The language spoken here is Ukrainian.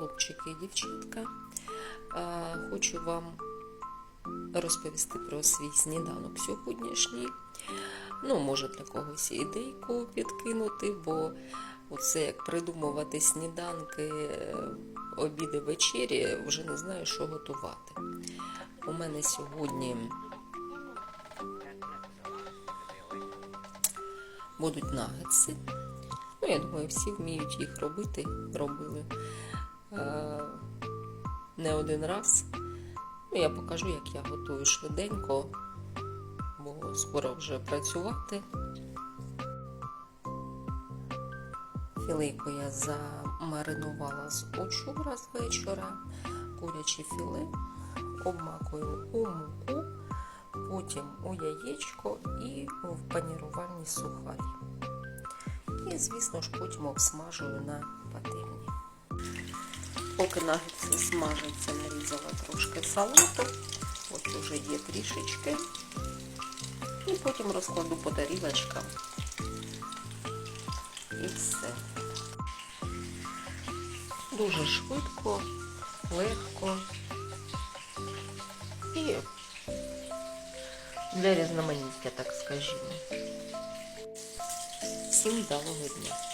хлопчики і дівчатка. Хочу вам розповісти про свій сніданок сьогоднішній. Ну, може для когось ідейку підкинути, бо оце як придумувати сніданки, е, обіди, вечері, вже не знаю, що готувати. У мене сьогодні будуть нагетси. Ну, я думаю, всі вміють їх робити, робили не один раз. Ну, я покажу, як я готую швиденько, бо скоро вже працювати. Філейку я замаринувала з учора з вечора, куряче філе, обмакую у муку, потім у яєчко і в панірувальні сухарі. І, звісно ж, потім обсмажую на пательні. Поки нагетси смажаться, нарізала трошки салату. От уже є трішечки. І потім розкладу по тарілочкам. І все. Дуже швидко, легко і для різноманіття, так скажімо. Всім вдалого дня!